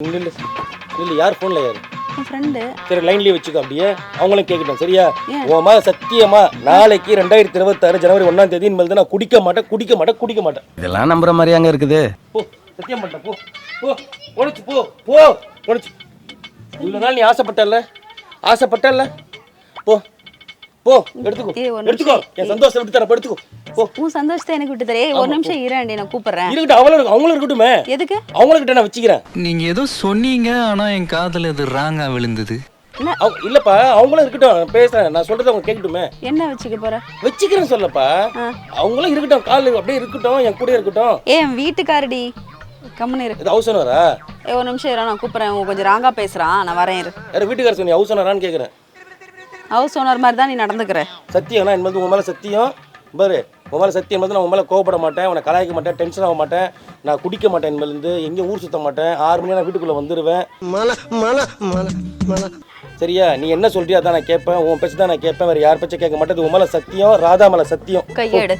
இல்லை இல்லை இல்லை யார் ஃபோனில் யார்? என் ஃப்ரெண்டு சரி லைன்லேயே வச்சுக்கோ அப்படியே. அவங்களும் கேட்கட்டும் சரியா? உன் மேல சத்தியமா நாளைக்கு ரெண்டாயிரத்தி இருபத்தாறு ஜனவரி ஒன்றாம் தேதி இனிமேல் நான் குடிக்க மாட்டேன் குடிக்க மாட்டேன் குடிக்க மாட்டேன். இதெல்லாம் நம்புற மாதிரி அங்க இருக்குது. போ சத்தியம் பண்ணிட்டேன் போ போ உழைச்சு போ போ உழைச்சு இவ்வளோ நாள் நீ ஆசைப்பட்டல்ல? ஆசைப்பட்டல்ல? போ. போ எடுத்துக்கோ. எடுத்துக்கோ. என் சந்தோஷம் விட்டு தரப்ப எடுத்துக்கோ போ. உன் சந்தோஷத்தை எனக்கு விட்டு தரே ஒரு நிமிஷம் இரண்டி நான் கூப்பிடுறேன். இருக்கட்டும் அவளும் இருக்கு அவங்களும் இருக்கட்டுமே. எதுக்கு? அவங்கக்கிட்ட நான் வச்சுக்கிறேன். நீங்க ஏதோ சொன்னீங்க ஆனா என் காதுல அது ராங்கா விழுந்தது. இல்லப்பா அவங்களும் இருக்கட்டும் பேசுறேன். நான் சொல்றதை அவங்க கேட்கட்டுமே. என்ன வச்சுக்க போற? வச்சுக்கிறேன்னு சொல்லப்பா. அவங்களும் இருக்கட்டும் கால் அப்படியே இருக்கட்டும் என் கூட இருக்கட்டும். ஏ என் வீட்டுக்காரடி. கம்முன்னு இரு. இது ஹவுஸ் ஓனரா ஏ ஒரு நிமிஷம் இரு நான் கூப்பிடுறேன். கொஞ்சம் ராங்கா பேசுறான். நான் வரேன் இரு. யார் வீட்டுக்கார சொன்னி ஹவுஸ் ஓனரான்னு கேட்குறேன் ஹவுஸ் ஓனர் மாதிரி தான் நீ நடந்துக்கிற? சத்தியம் நான் இனிமேல் உன் மேலே சத்தியம். பாரு உன் மேலே சத்தியம் வந்து நான் உன் மேலே கோவப்பட மாட்டேன் உன்னை கலாய்க்க மாட்டேன் டென்ஷன் ஆக மாட்டேன் நான் குடிக்க மாட்டேன் இனிமேலேருந்து எங்கேயும் ஊர் சுத்த மாட்டேன். ஆறு மணி நான் வீட்டுக்குள்ளே வந்துடுவேன் மல மல மல மல சரியா நீ என்ன சொல்றியா அதான் நான் கேட்பேன் உன் பேச்சு தான் நான் கேட்பேன் வேறு யார் பேச்சை கேட்க மாட்டேன் இது உன் மேலே சத்தியம் ராதா மேலே சத்தியம். கையெடு.